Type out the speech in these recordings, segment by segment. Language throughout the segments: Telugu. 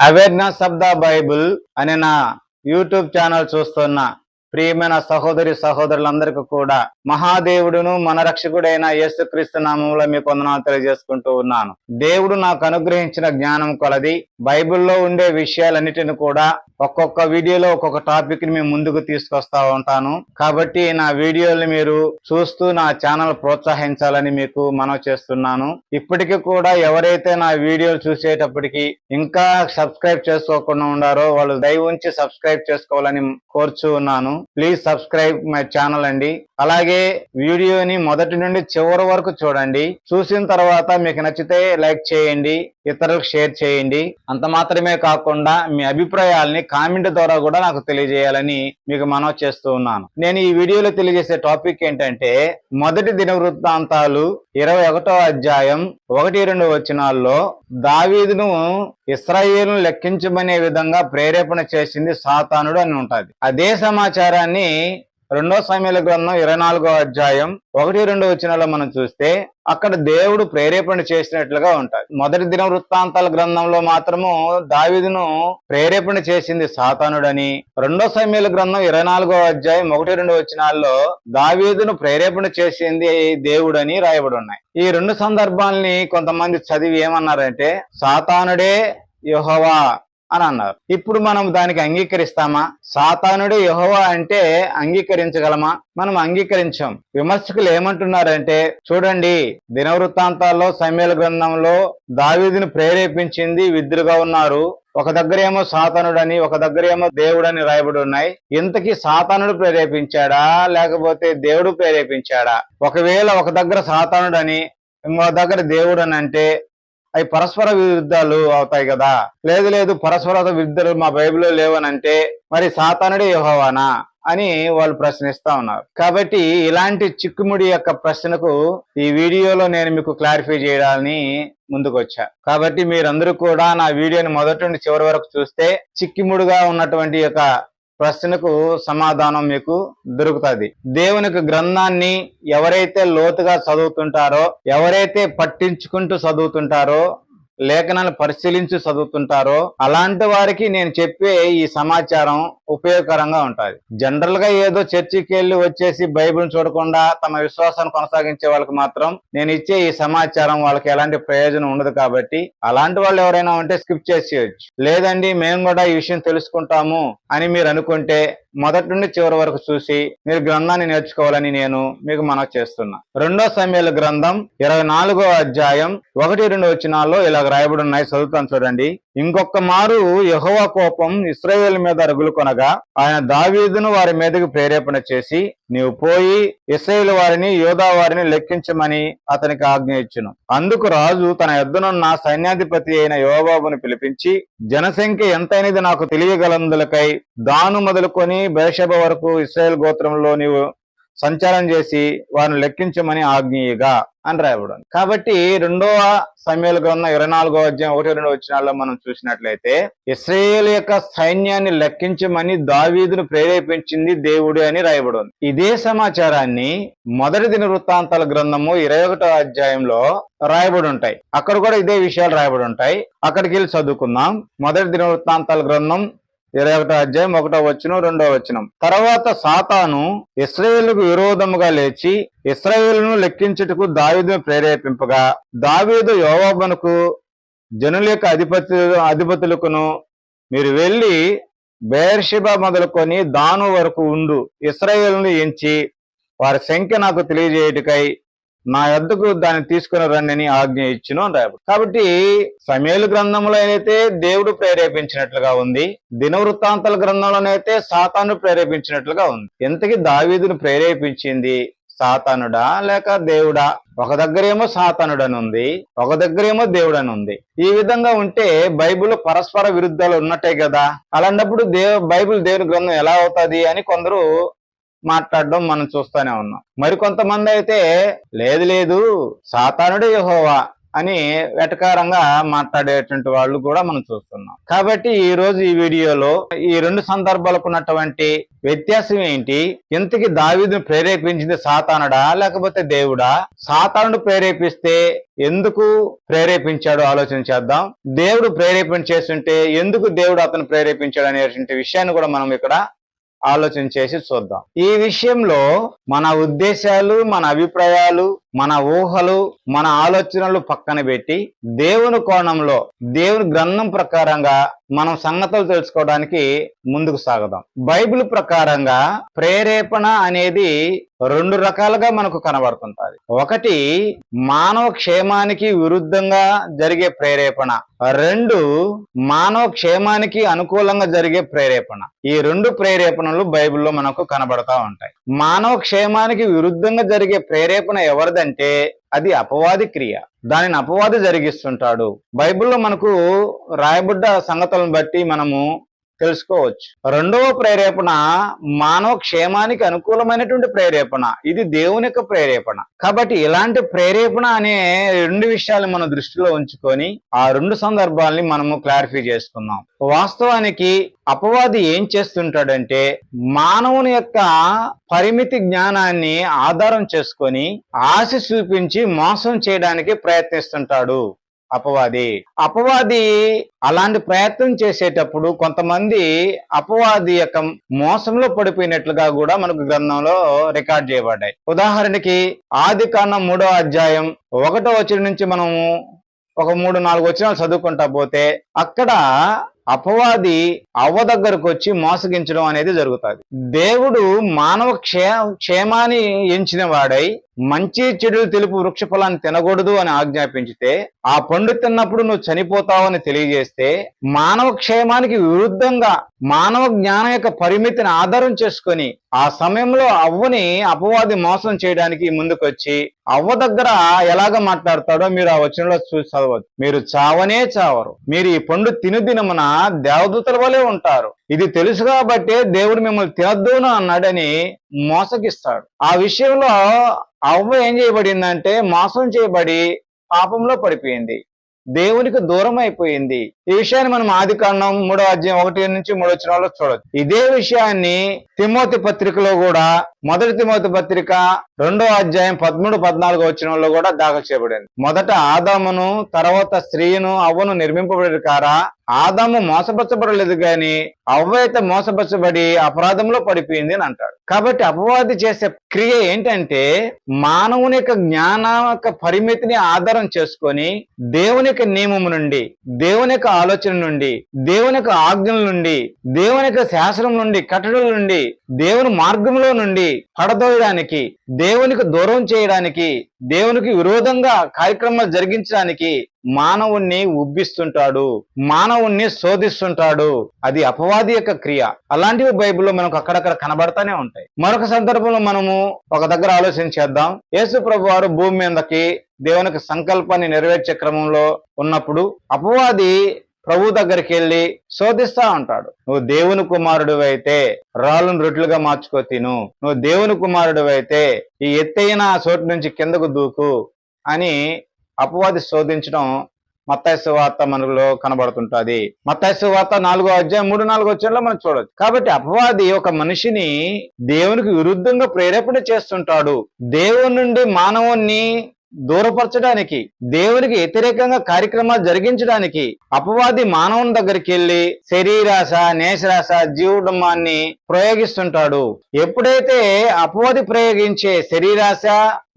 అవేర్నెస్ ఆఫ్ ద బైబుల్ అనే నా యూట్యూబ్ ఛానల్ చూస్తున్న ప్రియమైన సహోదరి సహోదరులందరికీ కూడా మహాదేవుడును మన రక్షకుడైన యేసుక్రీస్తు నామంలో మీకు వందనాలు తెలియజేసుకుంటూ ఉన్నాను. దేవుడు నాకు అనుగ్రహించిన జ్ఞానం కొలది బైబిల్లో ఉండే విషయాలన్నిటిని కూడా ఒక్కొక్క వీడియోలో ఒక్కొక్క టాపిక్ని మేము ముందుకు తీసుకొస్తా ఉంటాను. కాబట్టి నా వీడియోల్ని మీరు చూస్తూ నా ఛానల్ ప్రోత్సహించాలని మీకు మనవి చేస్తున్నాను. ఇప్పటికీ కూడా ఎవరైతే నా వీడియోలు చూసేటప్పటికి ఇంకా సబ్స్క్రైబ్ చేసుకోకుండా ఉన్నారో వాళ్ళు దయ ఉంచి సబ్స్క్రైబ్ చేసుకోవాలని కోరుచూ ఉన్నాను. ప్లీజ్ సబ్స్క్రైబ్ మై ఛానల్ అండి. అలాగే వీడియోని మొదటి నుండి చివరి వరకు చూడండి. చూసిన తర్వాత మీకు నచ్చితే లైక్ చేయండి ఇతరులకు షేర్ చేయండి. అంత మాత్రమే కాకుండా మీ అభిప్రాయాల్ని కామెంట్ ద్వారా కూడా నాకు తెలియజేయాలని మీకు మనవి చేస్తూ ఉన్నాను. నేను ఈ వీడియోలో తెలియజేసే టాపిక్ ఏంటంటే మొదటి దిన వృత్తాంతాలు ఇరవై ఒకటో అధ్యాయం ఒకటి రెండు వచనాల్లో దావీదును ఇస్రాయేల్ను లెక్కించమనే విధంగా ప్రేరేపణ చేసింది సాతానుడు అని ఉంటుంది. అదే సమాచారం సమాచారాన్ని రెండో సమయాల గ్రంథం ఇరవై నాలుగో అధ్యాయం ఒకటి రెండు వచనాల్లో మనం చూస్తే అక్కడ దేవుడు ప్రేరేపణ చేసినట్లుగా ఉంటాయి మొదటి దిన వృత్తాంతాల గ్రంథంలో మాత్రము దావీదును ప్రేరేపణ చేసింది సాతానుడని రెండో సమయాల గ్రంథం ఇరవై నాలుగో అధ్యాయం ఒకటి రెండు వచనాల్లో దావీదును ప్రేరేపణ చేసింది దేవుడని రాయబడి ఉన్నాయి. ఈ రెండు సందర్భాల్ని కొంతమంది చదివి ఏమన్నారంటే సాతానుడే యెహోవా అని అన్నారు. ఇప్పుడు మనం దానికి అంగీకరిస్తామా? సాతానుడే యహోవా అంటే అంగీకరించగలమా? మనం అంగీకరించాం. విమర్శకులు ఏమంటున్నారంటే చూడండి దినవృత్తాంతాల్లో సమయాల గ్రంథంలో దావీదిని ప్రేరేపించింది విద్రుగా ఉన్నారు. ఒక దగ్గర ఏమో సాతానుడని ఒక దగ్గర ఏమో దేవుడని రాయబడి ఉన్నాయి. ఇంతకీ సాతానుడు ప్రేరేపించాడా? లేకపోతే దేవుడు ప్రేరేపించాడా? ఒకవేళ ఒక దగ్గర సాతానుడని ఇంకో దగ్గర దేవుడు అని అంటే అవి పరస్పర విరుద్ధాలు అవుతాయి కదా. లేదు లేదు పరస్పర విరుద్ధాలు మా బైబిల్లో లేవనంటే మరి సాతానుడే యెహోవానా అని వాళ్ళు ప్రశ్నిస్తా ఉన్నారు. కాబట్టి ఇలాంటి చిక్కుముడి యొక్క ప్రశ్నకు ఈ వీడియోలో నేను మీకు క్లారిఫై చేయడాన్ని ముందుకొచ్చా. కాబట్టి మీరందరూ కూడా నా వీడియోని మొదటి నుండి చివరి వరకు చూస్తే చిక్కిముడుగా ఉన్నటువంటి యొక్క ప్రశ్నకు సమాధానం మీకు దొరుకుతుంది. దేవునికి గ్రంథాన్ని ఎవరైతే లోతుగా చదువుతుంటారో ఎవరైతే పట్టించుకుంటూ చదువుతుంటారో లేఖనాలు పరిశీలించి చదువుతుంటారో అలాంటి వారికి నేను చెప్పే ఈ సమాచారం ఉపయోగకరంగా ఉంటుంది. జనరల్గా ఏదో చర్చికి వెళ్ళి వచ్చేసి బైబిల్ చూడకుండా తమ విశ్వాసాన్ని కొనసాగించే వాళ్ళకి మాత్రం నేను ఇచ్చే ఈ సమాచారం వాళ్ళకి ఎలాంటి ప్రయోజనం ఉండదు కాబట్టి అలాంటి వాళ్ళు ఎవరైనా ఉంటే స్కిప్ చేసేయచ్చు. లేదండి మేము కూడా ఈ విషయం తెలుసుకుంటాము అని మీరు అనుకుంటే మొదటి నుండి చివరి వరకు చూసి మీరు గ్రంథాన్ని నేర్చుకోవాలని నేను మీకు మనవి చేస్తున్నా. రెండో సమయాల గ్రంథం ఇరవై నాలుగో అధ్యాయం ఒకటి రెండు వచనాల్లో ఇలా రాయబడి ఉన్నాయి. చదువుతాను చూడండి. ఇంకొక మారు యహోవా కోపం ఇస్రాయేల్ మీద రగులు కొనగా ఆయన దావీదును వారి మీదకి ప్రేరేపణ చేసి నీవు పోయి ఇస్రాయేల్ వారిని యోధా వారిని లెక్కించమని అతనికి ఆజ్ఞ ఇచ్చును. అందుకు రాజు తన ఎద్దునున్న సైన్యాధిపతి అయిన యోబాబును పిలిపించి జనసంఖ్య ఎంతైనది నాకు తెలియగలందులకై దాను మొదలుకొని బేషబ వరకు ఇస్రాయేల్ గోత్రంలో నీవు సంచారం చేసి వారిని లెక్కించమని ఆజ్ఞీయగా అని రాయబడింది. కాబట్టి రెండవ సమయాల గ్రంథం ఇరవై నాలుగో అధ్యాయం ఒకటి రెండు వచ్చినాల్లో మనం చూసినట్లయితే ఇస్రాయేల్ యొక్క సైన్యాన్ని లెక్కించమని దావీదును ప్రేరేపించింది దేవుడు అని రాయబడింది. ఇదే సమాచారాన్ని మొదటి దిన వృత్తాంతాల గ్రంథము ఇరవై ఒకటో అధ్యాయంలో రాయబడి ఉంటాయి. అక్కడ కూడా ఇదే విషయాలు రాయబడి ఉంటాయి. అక్కడికి వెళ్ళి చదువుకుందాం. మొదటి దిన వృత్తాంతాల గ్రంథం ఇరవై ఒకటో అధ్యాయం ఒకటో వచనం రెండో వచనం. తర్వాత సాతాను ఇస్రాయేల్కు విరోధముగా లేచి ఇస్రాయేల్ను లెక్కించుటకు దావీదును ప్రేరేపింపగా దావీదు యోవాబునకు జనుల యొక్క అధిపతి అధిపతులకును మీరు వెళ్ళి బేర్షిబా మొదలుకొని దాను వరకు ఉండు ఇస్రాయేల్ను ఎంచి వారి సంఖ్య నాకు తెలియజేయుటకై నా ఎద్దకు దాన్ని తీసుకుని రండి ఆజ్ఞ ఇచ్చును అని రాయబడి కాబట్టి సమేలు గ్రంథంలో అయితే దేవుడు ప్రేరేపించినట్లుగా ఉంది. దినవృత్తాంతాల గ్రంథంలోనైతే సాతాను ప్రేరేపించినట్లుగా ఉంది. ఇంతకీ దావీదును ప్రేరేపించింది సాతానుడా లేక దేవుడా? ఒక దగ్గరేమో సాతానుడని ఉంది ఒక దగ్గరేమో దేవుడు అని ఉంది ఈ విధంగా ఉంటే బైబిల్ పరస్పర విరుద్ధాలు ఉన్నట్టే కదా? అలాంటప్పుడు దేవ బైబిల్ దేవుని గ్రంథం ఎలా అవుతుంది అని కొందరు మాట్లాడడం మనం చూస్తూనే ఉన్నాం. మరి కొంతమంది అయితే లేదు లేదు సాతానుడే యహోవా అని వెటకారంగా మాట్లాడేటువంటి వాళ్ళు కూడా మనం చూస్తున్నాం. కాబట్టి ఈ రోజు ఈ వీడియోలో ఈ రెండు సందర్భాలకు ఉన్నటువంటి వ్యత్యాసం ఏంటి? ఇంతకి దావీదును ప్రేరేపించింది సాతానుడా లేకపోతే దేవుడా? సాతానుడు ప్రేరేపిస్తే ఎందుకు ప్రేరేపించాడో ఆలోచన చేద్దాం. దేవుడు ప్రేరేపణ చేస్తుంటే ఎందుకు దేవుడు అతను ప్రేరేపించాడు అనేటువంటి విషయాన్ని కూడా మనం ఇక్కడ ఆలోచన చేసి చూద్దాం. ఈ విషయంలో మన ఉద్దేశాలు మన అభిప్రాయాలు మన ఊహలు మన ఆలోచనలు పక్కన పెట్టి దేవుని కోణంలో దేవుని గ్రంథం ప్రకారంగా మనం సంగతులు తెలుసుకోవడానికి ముందుకు సాగుదాం. బైబిల్ ప్రకారంగా ప్రేరేపణ అనేది రెండు రకాలుగా మనకు కనబడుతుంటది. ఒకటి మానవ క్షేమానికి విరుద్ధంగా జరిగే ప్రేరేపణ. రెండు మానవ క్షేమానికి అనుకూలంగా జరిగే ప్రేరేపణ. ఈ రెండు ప్రేరేపణలు బైబిల్లో మనకు కనబడతా ఉంటాయి. మానవ క్షేమానికి విరుద్ధంగా జరిగే ప్రేరేపణ ఎవరిదంటే అది అపవాది క్రియ. దానిని అపవాది జరిగిస్తుంటాడు. బైబిల్లో మనకు రాయబడ్డ సంగతులను బట్టి మనము తెలుసుకోవచ్చు. రెండవ ప్రేరేపణ మానవ క్షేమానికి అనుకూలమైనటువంటి ప్రేరేపణ. ఇది దేవుని యొక్క ప్రేరేపణ. కాబట్టి ఇలాంటి ప్రేరేపణ అనే రెండు విషయాలు మన దృష్టిలో ఉంచుకొని ఆ రెండు సందర్భాల్ని మనము క్లారిఫై చేసుకుందాం. వాస్తవానికి అపవాది ఏం చేస్తుంటాడంటే మానవుని యొక్క పరిమితి జ్ఞానాన్ని ఆధారం చేసుకొని ఆశ చూపించి మోసం చేయడానికి ప్రయత్నిస్తుంటాడు. అపవాది. అపవాది అలాంటి ప్రయత్నం చేసేటప్పుడు కొంతమంది అపవాది యొక్క మోసంలో పడిపోయినట్లుగా కూడా మనకు గ్రంథంలో రికార్డ్ చేయబడ్డాయి. ఉదాహరణకి ఆది కాండం మూడో అధ్యాయం ఒకటో వచ్చిన నుంచి మనము ఒక మూడు నాలుగు వచ్చిన చదువుకుంటా పోతే అక్కడ అపవాది అవ్వ దగ్గరకు వచ్చి మోసగించడం అనేది జరుగుతుంది. దేవుడు మానవ క్షే క్షేమాన్ని ఎంచిన వాడై మంచి చెడులు తెలుపు వృక్ష ఫలాన్ని తినకూడదు అని ఆజ్ఞాపించితే ఆ పండు తిన్నప్పుడు నువ్వు చనిపోతావని తెలియజేస్తే మానవ క్షేమానికి విరుద్ధంగా మానవ జ్ఞానం యొక్క పరిమితిని ఆధారం చేసుకొని ఆ సమయంలో అవ్వని అపవాది మోసం చేయడానికి ముందుకొచ్చి అవ్వ దగ్గర ఎలాగ మాట్లాడతాడో మీరు ఆ వచనంలో చూసి చదవచ్చు మీరు చావనే చావరు. మీరు ఈ పండు తిను దినమున దేవదూతల వలె ఉంటారు. ఇది తెలుసు కాబట్టి దేవుడు మిమ్మల్ని తినద్దును అన్నాడని మోసగిస్తాడు. ఆ విషయంలో అవ్వ ఏం చేయబడిందంటే మోసం చేయబడి పాపంలో పడిపోయింది. దేవునికి దూరం అయిపోయింది. ఈ విషయాన్ని మనం ఆది కాండం మూడో అధ్యాయం ఒకటి నుంచి మూడో వచ్చిన చూడొచ్చు. ఇదే విషయాన్ని తిమోతి పత్రికలో కూడా మొదటి తిమోతి పత్రిక రెండో అధ్యాయం పదమూడు పద్నాలుగు వచ్చినంలో కూడా దాఖలు చేయబడింది. మొదట ఆదామును తర్వాత స్త్రీను అవ్వను నిర్మింపబడి కారా? ఆదాము మోసపరచబడలేదు గాని అవ్వైతే మోసపరచబడి అపరాధంలో పడిపోయింది అని అంటాడు. కాబట్టి అపవాది చేసే క్రియ ఏంటంటే మానవుని యొక్క జ్ఞాన యొక్క పరిమితిని ఆధారం చేసుకొని దేవుని యొక్క నియమము నుండి దేవుని యొక్క ఆలోచన నుండి దేవుని యొక్క ఆజ్ఞల నుండి దేవుని యొక్క శాసనం నుండి కట్టడల నుండి దేవుని మార్గంలో నుండి పడదోయడానికి దేవునికి దూరం చేయడానికి దేవునికి విరోధంగా కార్యక్రమాలు జరిగించడానికి మానవుణ్ణి ఉబ్బిస్తుంటాడు మానవుణ్ణి శోధిస్తుంటాడు. అది అపవాది యొక్క క్రియ. అలాంటివి బైబిల్లో మనకు అక్కడక్కడ కనబడతానే ఉంటాయి. మరొక సందర్భంలో మనము ఒక దగ్గర ఆలోచన చేద్దాం. యేసు ప్రభు వారు భూమి మీదకి దేవునికి సంకల్పాన్ని నెరవేర్చే క్రమంలో ఉన్నప్పుడు అపవాది ప్రభు దగ్గరికి వెళ్ళి శోధిస్తా ఉంటాడు నువ్వు దేవుని కుమారుడు అయితే రాళ్ళను రొట్టెలుగా మార్చుకో తిను. నువ్వు దేవుని కుమారుడు అయితే ఈ ఎత్తైన చోటు నుంచి కిందకు దూకు అని అపవాది శోధించడం మత్తాయి వార్త మనలో కనబడుతుంటది. మత్తాయి వార్త నాలుగో అధ్యాయం మూడు నాలుగో వచ్చేలో మనం చూడొచ్చు. కాబట్టి అపవాది ఒక మనిషిని దేవునికి విరుద్ధంగా ప్రేరేపణ చేస్తుంటాడు. దేవుని నుండి మానవుణ్ణి దూరపరచడానికి దేవునికి వ్యతిరేకంగా కార్యక్రమాలు జరిగించడానికి అపవాది మానవుని దగ్గరికి వెళ్ళి శరీరాశ నేశరాశ జీవుడమాన్ని ప్రయోగిస్తుంటాడు. ఎప్పుడైతే అపవాది ప్రయోగించే శరీరాశ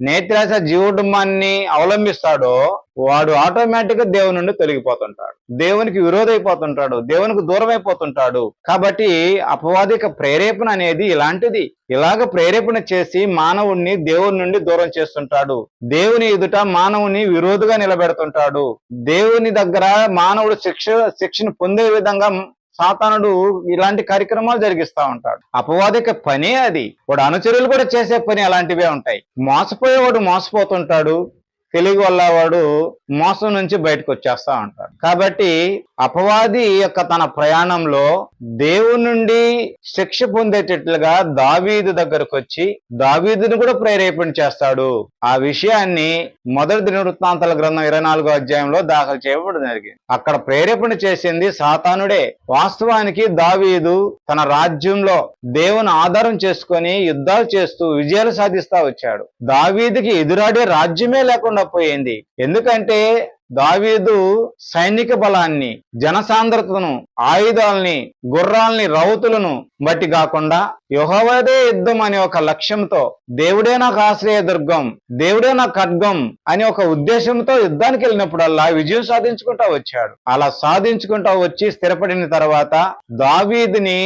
నేత్రాశ జీవుడమాన్ని అవలంబిస్తాడో వాడు ఆటోమేటిక్గా దేవుని నుండి తొలగిపోతుంటాడు. దేవునికి విరోధైపోతుంటాడు. దేవునికి దూరం అయిపోతుంటాడు కాబట్టి అపవాదిక ప్రేరేపణ అనేది ఇలాంటిది. ఇలాగ ప్రేరేపణ చేసి మానవుణ్ణి దేవుని నుండి దూరం చేస్తుంటాడు. దేవుని ఎదుట మానవుని విరోధగా నిలబెడుతుంటాడు. దేవుని దగ్గర మానవుడు శిక్ష శిక్షను పొందే విధంగా సాతానుడు ఇలాంటి కార్యక్రమాలు జరిగిస్తా ఉంటాడు. అపవాదిక పనే అది. వాడు అనుచరులు కూడా చేసే పని అలాంటివే ఉంటాయి. మోసపోయేవాడు మోసపోతుంటాడు. తెలివి వల్ల వాడు మోసం నుంచి బయటకు వచ్చేస్తా ఉంటాడు. కాబట్టి అపవాది యొక్క తన ప్రయాణంలో దేవుని నుండి శిక్ష పొందేటట్లుగా దావీదు దగ్గరకు వచ్చి దావీదుని కూడా ప్రేరేపణ చేస్తాడు. ఆ విషయాన్ని మొదటి దినవృత్తాంతాల గ్రంథం ఇరవై నాలుగో అధ్యాయంలో దాఖలు చేయబడి జరిగింది. అక్కడ ప్రేరేపణ చేసింది సాతానుడే. వాస్తవానికి దావీదు తన రాజ్యంలో దేవుని ఆధారం చేసుకొని యుద్ధాలు చేస్తూ విజయాలు సాధిస్తా వచ్చాడు. దావీదుకి ఎదురాడే రాజ్యమే లేకుండా పోయింది. ఎందుకంటే దావీదు సైనిక బలాన్ని జనసాంద్రతను ఆయుధాలని గుర్రాల్ని రౌతులను బట్టి కాకుండా యుహవదే యుద్ధం అనే ఒక లక్ష్యంతో దేవుడే నాకు ఆశ్రయ దుర్గం దేవుడే నా ఖడ్గం అని ఒక ఉద్దేశంతో యుద్ధానికి వెళ్ళినప్పుడల్లా విజయం సాధించుకుంటా వచ్చాడు. అలా సాధించుకుంటా వచ్చి స్థిరపడిన తర్వాత దావీదిని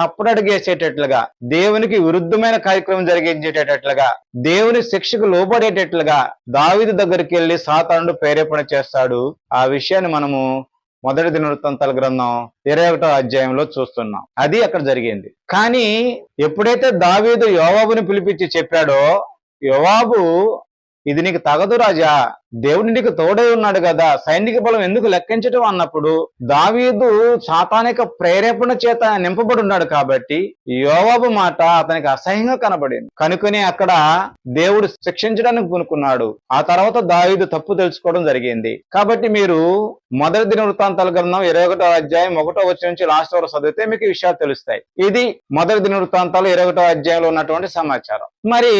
తప్పుడడిగేసేటట్లుగా దేవునికి విరుద్ధమైన కార్యక్రమం జరిగించేటట్లుగా దేవుని శిక్షకు లోబడేటట్లుగా దావీదు దగ్గరికి వెళ్ళి సాతానుడు ప్రేరేపణ చేస్తాడు. ఆ విషయాన్ని మనము మొదటి దినవృత్తాంతాల గ్రంథం ఇరవై ఒకటో అధ్యాయంలో చూస్తున్నాం. అది అక్కడ జరిగింది. కానీ ఎప్పుడైతే దావీదు యోవాబుని పిలిపించి చెప్పాడో యోవాబు ఇది నీకు తగదు రాజా. దేవుడు నీకు తోడై ఉన్నాడు కదా సైనిక బలం ఎందుకు లెక్కించటం అన్నప్పుడు దావీదు సాతానిక ప్రేరేపణ చేత నింపబడి ఉన్నాడు కాబట్టి యోవాబు మాట అతనికి అసహ్యంగా కనబడింది. కనుకొని అక్కడ దేవుడు శిక్షించడానికి కొనుక్కున్నాడు ఆ తర్వాత దావీదు తప్పు తెలుసుకోవడం జరిగింది. కాబట్టి మీరు మొదటి దిన వృత్తాంతాల గ్రంథం ఇరవై ఒకటో అధ్యాయం ఒకటో వచ్చి నుంచి లాస్ట్ వరకు చదివితే మీకు ఈ విషయాలు తెలుస్తాయి. ఇది మొదటి దిన వృత్తాంతాలు ఇరవై ఒకటో అధ్యాయంలో ఉన్నటువంటి సమాచారం. మరి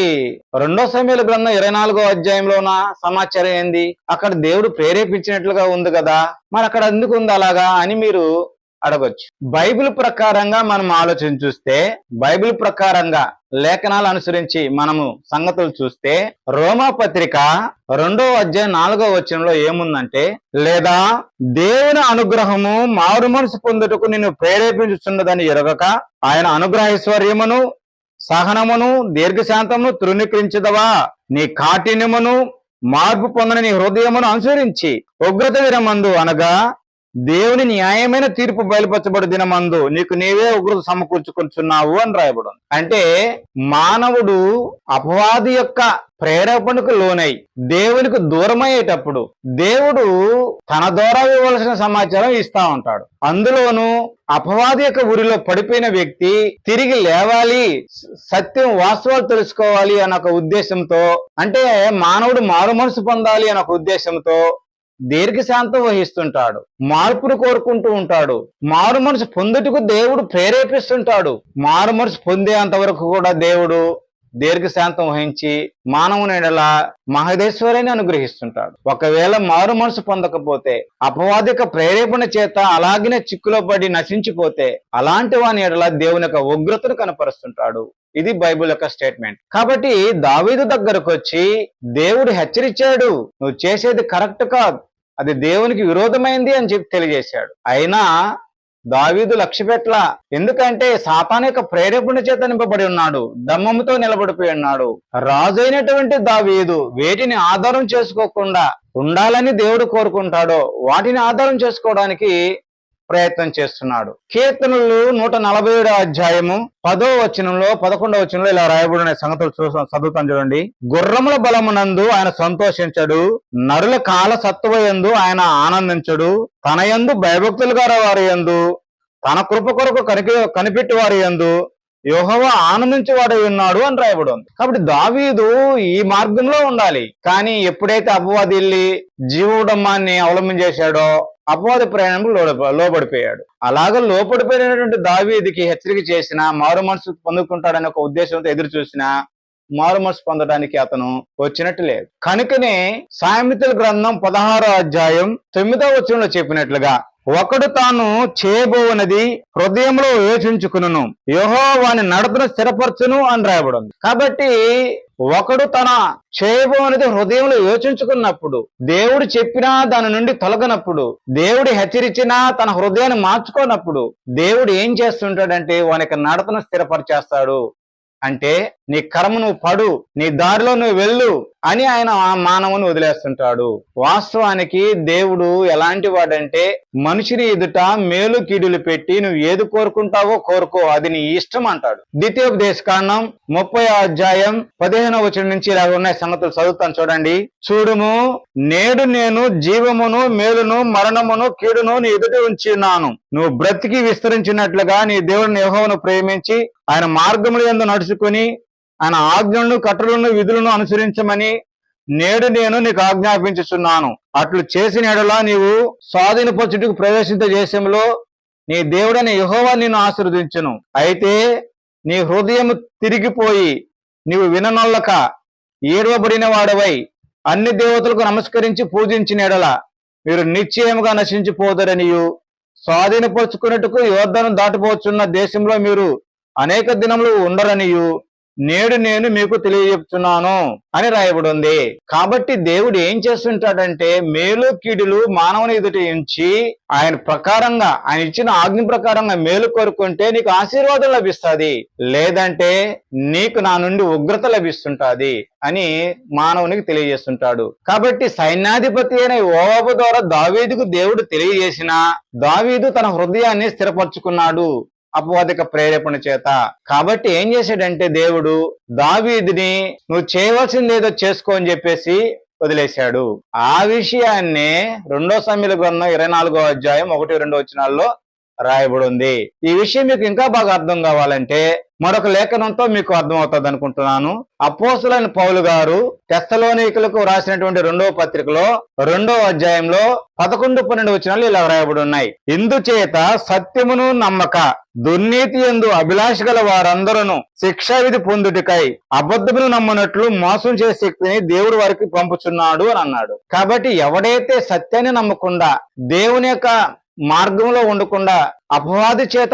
రెండో సమయాల గ్రంథం ఇరవై నాలుగో అధ్యాయంలో ఉన్న సమాచారం ఏంది అక్కడ దేవుడు ప్రేరేపించినట్లుగా ఉంది కదా. మరి అక్కడ ఎందుకు ఉంది అలాగా అని మీరు అడగొచ్చు. బైబిల్ ప్రకారంగా మనం ఆలోచన చూస్తే బైబిల్ ప్రకారంగా లేఖనాలు అనుసరించి మనము సంగతులు చూస్తే రోమా పత్రిక రెండో అధ్యాయం నాలుగో వచనంలో ఏముందంటే లేదా దేవుని అనుగ్రహము మారు మనసు పొందుటకు నిన్ను ప్రేరేపించుతున్నదని ఎరగక ఆయన అనుగ్రహైశ్వర్యమును సహనమును దీర్ఘశాంతమును తృణీకరించదవా? నీ కాఠిన్యమును మార్పు పొందని నీ హృదయమును అనుసరించి ఉగ్రత విరమందు అనగా దేవుని న్యాయమైన తీర్పు బయలుపరచబడి దినమందు నీకు నీవే ఉగ్రత సమకూర్చుకుంటున్నావు అని రాయబడు అంటే మానవుడు అపవాది యొక్క ప్రేరేపణకు లోనై దేవునికి దూరమయ్యేటప్పుడు దేవుడు తన ద్వారా ఇవ్వవలసిన సమాచారం ఇస్తా ఉంటాడు. అందులోనూ అపవాది యొక్క ఊరిలో పడిపోయిన వ్యక్తి తిరిగి లేవాలి సత్యం వాస్తవాలు తెలుసుకోవాలి అన్న ఒక ఉద్దేశంతో అంటే మానవుడు మారు మనసు పొందాలి అన్న ఒక ఉద్దేశంతో దీర్ఘశాంతం వహిస్తుంటాడు. మార్పును కోరుకుంటూ ఉంటాడు. మారు మనసు పొందుటకు దేవుడు ప్రేరేపిస్తుంటాడు. మారు మనసు పొందేంత వరకు కూడా దేవుడు దీర్ఘశాంతం వహించి మానవుని ఎడల మహదేశ్వరిని అనుగ్రహిస్తుంటాడు. ఒకవేళ మారు మనసు పొందకపోతే అపవాదిక ప్రేరేపణ చేత అలాగనే చిక్కులో పడి నశించిపోతే అలాంటి వాని ఎడల దేవుని యొక్క ఉగ్రతను కనపరుస్తుంటాడు. ఇది బైబిల్ యొక్క స్టేట్మెంట్. కాబట్టి దావీదు దగ్గరకు వచ్చి దేవుడు హెచ్చరించాడు నువ్వు చేసేది కరెక్ట్ కాదు. అది దేవునికి విరోధమైంది అని చెప్పి తెలియజేశాడు. అయినా దావీదు లక్ష్యపెట్ల ఎందుకంటే సాతాన్ యొక్క ప్రేరేపణ చేత నింపబడి ఉన్నాడు. దమ్మముతో నిలబడిపోయి ఉన్నాడు. రాజు అయినటువంటి దావీదు వేటిని ఆధారం చేసుకోకుండా ఉండాలని దేవుడు కోరుకుంటాడో వాటిని ఆధారం చేసుకోవడానికి ప్రయత్నం చేస్తున్నాడు. కీర్తనలు నూట నలభై ఏడో అధ్యాయము పదో వచనంలో పదకొండవ వచనంలో ఇలా రాయబడిన సంగతులు చూసాం చదువుతాం చూడండి. గుర్రముల బలమునందు ఆయన సంతోషించడు నరుల కాల సత్వయందు ఆయన ఆనందించడు తన యందు భయభక్తులు గారు వారి యందు తన కృప కొరకు కనిపి కనిపెట్టి వారి యందు యోహవ ఆనందించేవాడై ఉన్నాడు అని రాయబడి ఉంది కాబట్టి దావీదు ఈ మార్గంలో ఉండాలి. కానీ ఎప్పుడైతే అపవాది వెళ్ళి జీవోడమ్మాన్ని అవలంబించేశాడో అపవాద ప్రయాణంలో లోబడిపోయాడు. లోపడిపోయాడు అలాగ లోపడిపోయినటువంటి దావీదికి హెచ్చరిక చేసిన మారు మనసు పొందుకుంటాడని ఒక ఉద్దేశంతో ఎదురు చూసిన మారు మనసు పొందడానికి అతను వచ్చినట్టు లేదు. కనుకనే సామెతల గ్రంథం పదహారో అధ్యాయం తొమ్మిదో వచనంలో చెప్పినట్లుగా ఒకడు తాను చేయబోనది హృదయంలో యోచించుకును యోహో వాని నడతను స్థిరపరచును అని రాయబడింది. కాబట్టి ఒకడు తన చేయబోనది హృదయంలో యోచించుకున్నప్పుడు దేవుడు చెప్పినా దాని నుండి తొలగనప్పుడు దేవుడు హెచ్చరించినా తన హృదయాన్ని మార్చుకోనప్పుడు దేవుడు ఏం చేస్తుంటాడంటే వానికి యొక్క నడతను స్థిరపరిచేస్తాడు. అంటే నీ కర్మ నువ్వు పడు నీ దారిలో నువ్వు వెళ్ళు అని ఆయన ఆ మానవుని వదిలేస్తుంటాడు. వాస్తవానికి దేవుడు ఎలాంటి వాడంటే మనిషిని ఎదుట మేలు కీడులు పెట్టి నువ్వు ఏది కోరుకుంటావో కోరుకో అది నీ ఇష్టం అంటాడు. ద్వితీయోపదేశ కాండం ముప్పై అధ్యాయం పదిహేనవ వచనం నుంచి ఇలా ఉన్నాయి సంగతులు చదువుతాను చూడండి. చూడుము నేడు నేను జీవమును మేలును మరణమును కీడును నీ ఎదుట ఉంచున్నాను నువ్వు బ్రతికి విస్తరించినట్లుగా నీ దేవుడిని యహోను ప్రేమించి ఆయన మార్గములు ఎందు నడుచుకుని ఆయన ఆజ్ఞలను కట్టలను విధులను అనుసరించమని నేడు నేను నీకు ఆజ్ఞాపించుచున్నాను. అట్లు చేసిన ఎడలా నీవు స్వాధీనపరచుటకు ప్రవేశించే దేశంలో నీ దేవుడని యహోవా నిన్ను ఆశీర్వదించును. అయితే నీ హృదయం తిరిగిపోయి నీవు విననొల్లక ఏడవబడిన వాడవై అన్ని దేవతలకు నమస్కరించి పూజించిన ఎడల మీరు నిశ్చయముగా నశించిపోదరనియు. స్వాధీనపరుచుకున్నట్టుకు యోధను దాటిపోవచ్చున్న దేశంలో మీరు అనేక దినములు ఉండరనియు. నేడు నేను మీకు తెలియజెప్తున్నాను అని రాయబడి ఉంది కాబట్టి దేవుడు ఏం చేస్తుంటాడంటే మేలు కీడులు మానవుని ఎదుటి ఉంచి ఆయన ప్రకారంగా ఆయన ఇచ్చిన ఆజ్ఞ ప్రకారంగా మేలు కోరుకుంటే నీకు ఆశీర్వాదం లభిస్తుంది. లేదంటే నీకు నా నుండి ఉగ్రత లభిస్తుంటాది అని మానవునికి తెలియజేస్తుంటాడు. కాబట్టి సైన్యాధిపతి అయిన ఓవాబు ద్వారా దావీదుకు దేవుడు తెలియజేసిన దావీదు తన హృదయాన్ని స్థిరపరచుకున్నాడు. అపవాదిక ప్రేరేపణ చేత. కాబట్టి ఏం చేశాడంటే దేవుడు దావీదిని నువ్వు చేయవలసింది ఏదో చేసుకో అని చెప్పేసి వదిలేశాడు. ఆ విషయాన్నే రెండో సమీల గ్రంథం ఇరవై నాలుగో అధ్యాయం ఒకటి రెండో వచనాల్లో రాయబడి ఉంది ఈ విషయం మీకు ఇంకా బాగా అర్థం కావాలంటే మరొక లేఖనంతో మీకు అర్థం అవుతుంది అనుకుంటున్నాను. అపోసులైన పౌలు గారు టెస్తలోనికులకు రాసినటువంటి రెండవ పత్రికలో రెండవ అధ్యాయంలో పదకొండు పన్నెండు వచనాలు ఇలా రాయబడి ఉన్నాయి ఇందుచేత సత్యమును నమ్మక దుర్నీతి ఎందు అభిలాష గల వారందరూ శిక్షా విధి పొందుటికై అబద్ధమును నమ్మనట్లు మోసం చేసే శక్తిని దేవుడు వారికి పంపుచున్నాడు అని అన్నాడు. కాబట్టి ఎవడైతే సత్యాన్ని నమ్మకుండా దేవుని యొక్క మార్గంలో ఉండకుండా అపవాది చేత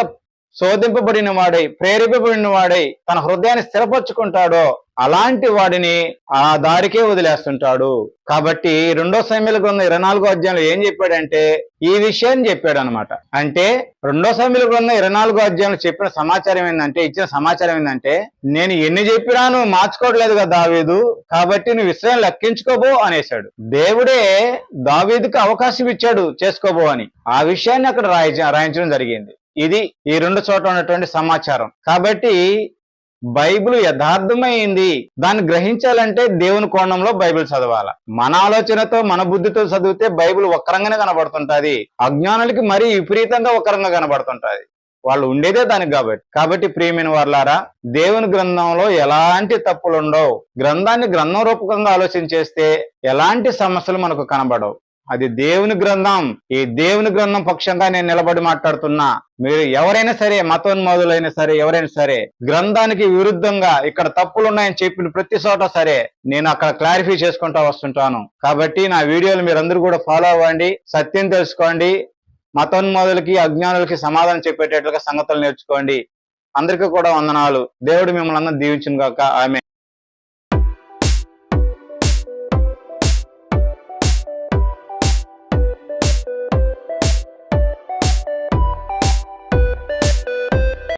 శోధింపబడిన వాడై ప్రేరేపబడిన వాడై తన హృదయాన్ని స్థిరపరచుకుంటాడో అలాంటి వాడిని ఆ దారికే వదిలేస్తుంటాడు. కాబట్టి రెండో సమయంలో గ్రంథం ఇరవై నాలుగో అధ్యాయంలో ఏం చెప్పాడంటే ఈ విషయాన్ని చెప్పాడు అనమాట అంటే రెండో సమయంలో గ్రంథం ఇరవై నాలుగో అధ్యాయంలో చెప్పిన సమాచారం ఏంటంటే ఇచ్చిన సమాచారం ఏంటంటే నేను ఎన్ని చెప్పినా నువ్వు మార్చుకోవట్లేదు కదా దావీదు కాబట్టి నువ్వు విశ్రాయం లెక్కించుకోబో అనేశాడు. దేవుడే దావీదుకు అవకాశం ఇచ్చాడు చేసుకోబో అని. ఆ విషయాన్ని అక్కడ రాయించ రాయించడం జరిగింది. ఇది ఈ రెండు చోట్ల ఉన్నటువంటి సమాచారం. కాబట్టి బైబిల్ యథార్థమైంది. దాన్ని గ్రహించాలంటే దేవుని కోణంలో బైబిల్ చదవాలి. మన ఆలోచనతో మన బుద్ధితో చదివితే బైబిల్ ఒక్కరంగానే కనబడుతుంటది. అజ్ఞానులకి మరీ విపరీతంగా ఒక్కరంగా కనబడుతుంటది. వాళ్ళు ఉండేదే దానికి కాబట్టి. కాబట్టి ప్రియమైన వాళ్ళారా దేవుని గ్రంథంలో ఎలాంటి తప్పులు ఉండవు గ్రంథాన్ని గ్రంథం రూపకంగా ఆలోచన చేస్తే ఎలాంటి సమస్యలు మనకు కనబడవు. అది దేవుని గ్రంథం. ఈ దేవుని గ్రంథం పక్షంగా నేను నిలబడి మాట్లాడుతున్నా. మీరు ఎవరైనా సరే మతోన్మాదులైనా సరే ఎవరైనా సరే గ్రంథానికి విరుద్ధంగా ఇక్కడ తప్పులు ఉన్నాయని చెప్పిన ప్రతి చోట సరే నేను అక్కడ క్లారిఫై చేసుకుంటా వస్తుంటాను. కాబట్టి నా వీడియోలు మీరందరూ కూడా ఫాలో అవ్వండి సత్యం తెలుసుకోండి మతోన్మాదులకి అజ్ఞానులకి సమాధానం చెప్పేటట్లుగా సంగతులు నేర్చుకోండి. అందరికీ కూడా వందనాలు. దేవుడు మిమ్మల్ని అందరూ దీవించును గాక ఆమె